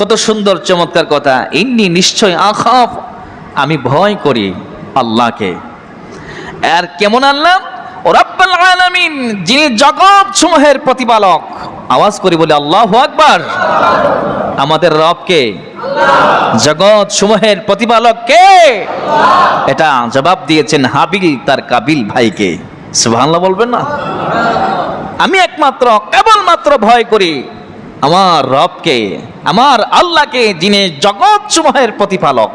কত সুন্দর, চমৎকার কথা। ইন্নি নিশ্চয় আখাফ, আমি ভয় করি আল্লাহকে। আর কেমন আল্লাহ রাব্বাল আলামিন, যিনি জগৎ সমূহের প্রতিপালক। আওয়াজ করি বলে, আল্লাহু আকবার। আমাদের রবকে জগৎ সমূহের প্রতিপালক কে এটা জবাব দিয়েছেন হাবিল, তার কাবিল ভাইকে। সুবহানাল্লাহ বলবেন না? আমি একমাত্র, কেবলমাত্র ভয় করি। আমার রবকে, আমার আল্লাহকে, যিনি জগৎ সমূহের প্রতিপালক,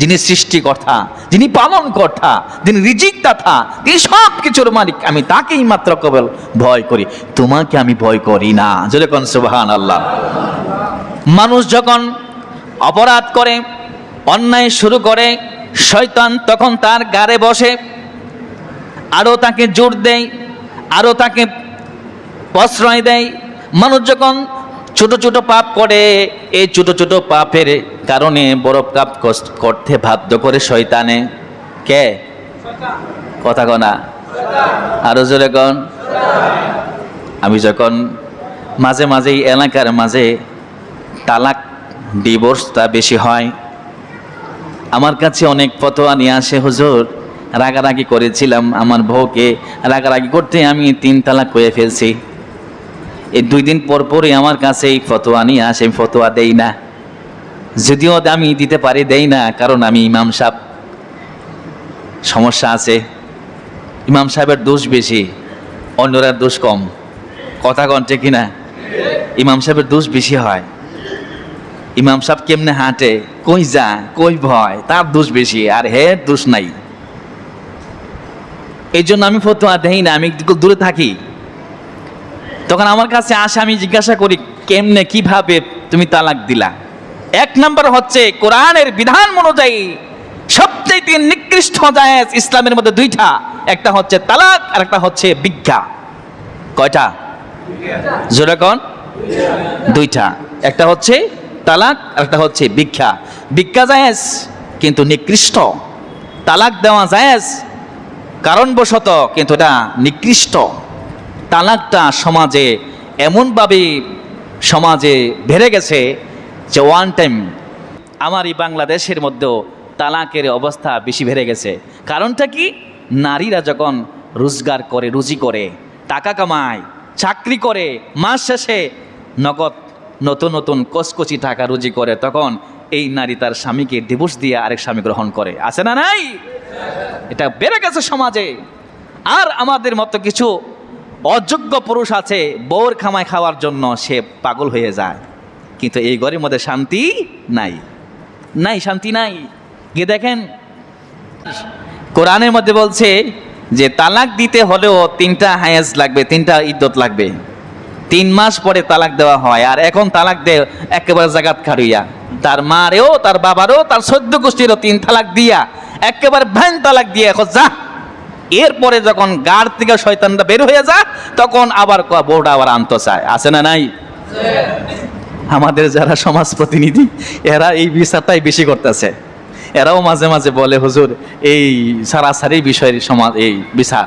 যিনি সৃষ্টিকর্তা, যিনি পালন কর্তা যিনি রিজিক দাতা তিনি সব কিছুর মালিক, আমি তাকেই মাত্র কেবল ভয় করি। তোমাকে আমি ভয় করি না। যেরকম সুবহান আল্লাহ মানুষ যখন অপরাধ করে, অন্যায় শুরু করে, শয়তান তখন তার গাড়ে বসে, আরও তাকে জোর দেয়, আরও তাকে প্রশ্রয় দেয়। মানুষ যখন ছোট ছোট পাপ করে, এই ছোট ছোট পাপের কারণে বড় পাপ করতে বাধ্য করে শয়তানে। কে? কথা কনা আরও জোরে কন। আমি যখন মাঝে মাঝে এলাকার মাঝে তালাক, ডিভোর্সটা বেশি হয়, আমার কাছে অনেক ফতোয়া নিয়ে আসে, হুজুর, রাগারাগি করেছিলাম, আমার বউকে রাগারাগি করতে আমি তিন তালাক করে ফেলছি। এই দুই দিন পর পরই আমার কাছে এই ফতোয়া নিয়ে আসে, আমি ফতোয়া দেই না। যদিও আমি দিতে পারি, দেই না, কারণ আমি ইমাম সাহেব। সমস্যা আছে। ইমাম সাহেবের দোষ বেশি অন্যরার দোষ কম। কথা কন্টে কিনা? ইমাম সাহেবের দোষ বেশি হয়। ইমাম সাহেব কেমনে হাঁটে? কই যা, কই ভয়, তার দোষ বেশি, আর হে, দোষ নাই। এই জন্য আমি ফতোয়া দেই না, আমি দূরে থাকি। তখন আমার কাছে আসে, আমি জিজ্ঞাসা করি, কেমনে, কীভাবে তুমি তালাক দিলা? এক নম্বর হচ্ছে, কোরআনের বিধান অনুযায়ী সবচেয়ে নিকৃষ্ট জায়েজ ইসলামের মধ্যে দুইটা। একটা হচ্ছে তালাক, আর একটা হচ্ছে বিজ্ঞা। কয়টা? জোরে কোন? দুইটা। একটা হচ্ছে তালাক, আর একটা হচ্ছে ভিক্ষা ভিক্ষা জায়েজ, কিন্তু নিকৃষ্ট। তালাক দেওয়া জায়েজ, কারণবশত কিন্তু এটা নিকৃষ্ট। তালাকটা সমাজে এমনভাবে সমাজে বেড়ে গেছে যে ওয়ান টাইম আমার এই বাংলাদেশের মধ্যেও তালাকের অবস্থা বেশি বেড়ে গেছে। কারণটা কি? নারীরা যখন রোজগার করে, রুজি করে, টাকা কামায়, চাকরি করে, মাস শেষে নগদ নতুন নতুন কচকচি টাকা রুজি করে, তখন এই নারী তার স্বামীকে ডিভোর্স দিয়ে আরেক স্বামী গ্রহণ করে। আছে না নাই? এটা বেড়ে গেছে সমাজে। আর আমাদের মতো কিছু অযোগ্য পুরুষ আছে বউর খামায় খাওয়ার জন্য সে পাগল হয়ে যায়। কিন্তু এই ঘরের মধ্যে শান্তি নাই। নাই, শান্তি নাই। গিয়ে দেখেন, কোরআনের মধ্যে বলছে যে, তালাক দিতে হলেও তিনটা হায়াজ লাগবে, তিনটা ইদ্যত লাগবে। তিন মাস পরে তালাক দেওয়া হয়, আর এখন তালাক দে, একেবারে জাগাত খাড়ুইয়া। তার মারেও, তার বাবারও, তার সদ্য গোষ্ঠীরও তিন তালাক দিয়া, একেবারে ভ্যান তালাক দিয়ে এখন যা এরপরে যখন গাড় থেকে শয়তানটা বের হয়ে যায়, তখন আবার বউটা আবার আনতে চায়। আছে না নাই? আমাদের যারা সমাজ প্রতিনিধি, এরা এই বিচারটাই বেশি করতেছে। এরাও মাঝে মাঝে বলে, হুজুর, এই সারাসারি বিষয়ের সমাজ, এই বিচার।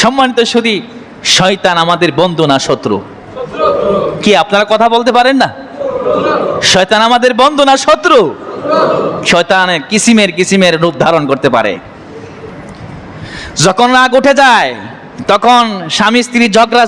সম্মানিত শুধু শয়তান আমাদের বন্ধু না শত্রু? কি, আপনারা কথা বলতে পারেন না? শয়তান আমাদের বন্ধু না শত্রু? শয়তান কিসিমের কিসিমের রূপ ধারণ করতে পারে? যখন রাগ উঠে যায় তখন স্বামী স্ত্রী ঝগড়া